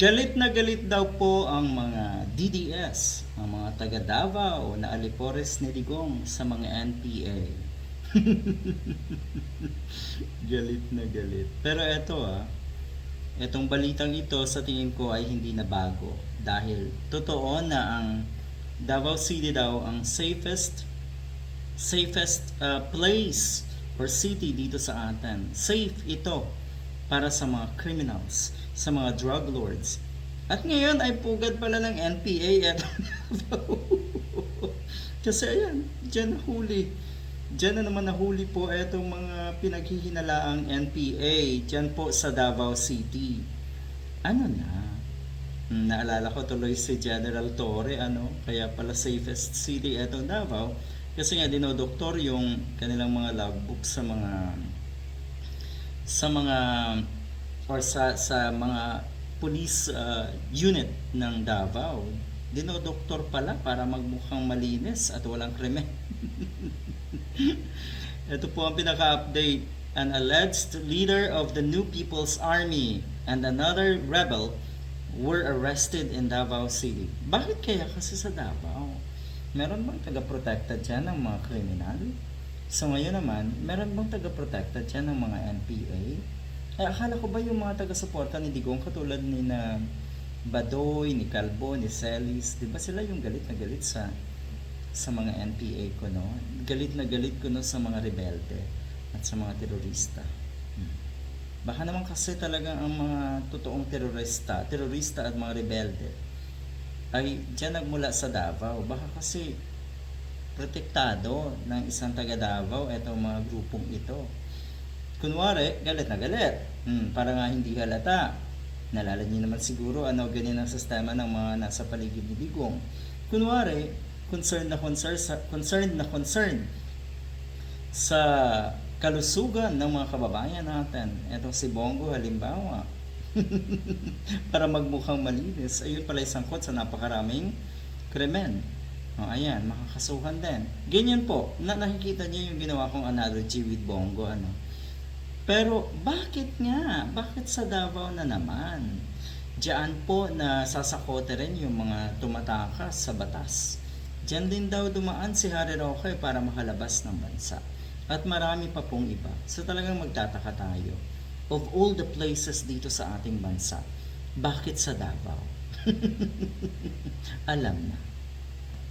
Galit na galit daw po ang mga DDS, ang mga taga Davao na Alipores ni sa mga NPA. galit na galit. Pero eto ah, etong balitang ito sa tingin ko ay hindi na bago. Dahil totoo na ang Davao City daw ang safest safest uh, place or city dito sa atin. Safe ito para sa mga criminals, sa mga drug lords. At ngayon ay pugad pala ng NPA at Kasi ayan, dyan nahuli. Dyan na naman nahuli po etong mga pinaghihinalaang NPA dyan po sa Davao City. Ano na? Hmm, Naalala ko tuloy si General Torre, ano, kaya pala safest city etong Davao. Kasi nga dinodoktor yung kanilang mga logbook sa mga sa mga or sa sa mga police uh, unit ng Davao. Dinodoktor pala para magmukhang malinis at walang krimen. Ito po ang pinaka-update. An alleged leader of the New People's Army and another rebel were arrested in Davao City. Bakit kaya kasi sa Davao? Meron bang taga-protecta dyan ng mga kriminal? So ngayon naman, meron bang taga-protecta dyan ng mga NPA? Eh, akala ko ba yung mga taga-suporta ni Digong katulad ni na Badoy, ni Calvo, ni Celis, di ba sila yung galit na galit sa sa mga NPA ko, no? Galit na galit ko, no, sa mga rebelde at sa mga terorista. Hmm. Baka naman kasi talagang ang mga totoong terorista, terorista at mga rebelde ay dyan nagmula sa Davao. Baka kasi protektado ng isang taga Davao itong mga grupong ito. Kunwari, galit na galit. Hmm, para nga hindi halata. Nalala niyo naman siguro ano ganyan ang sistema ng mga nasa paligid ni Digong. Kunwari, concerned na concern sa, concerned na concern sa kalusugan ng mga kababayan natin. Etong si Bongo halimbawa. para magmukhang malinis, ayun pala isang kot sa napakaraming krimen. O, ayan, makakasuhan din. Ganyan po, na nakikita niyo yung ginawa kong analogy with Bongo, ano. Pero, bakit nga? Bakit sa Davao na naman? Diyan po na sasakote rin yung mga tumatakas sa batas. Diyan din daw dumaan si Harry Roque para makalabas ng bansa. At marami pa pong iba. So talagang magtataka tayo. Of all the places dito sa ating bansa, bakit sa Davao? Alam na.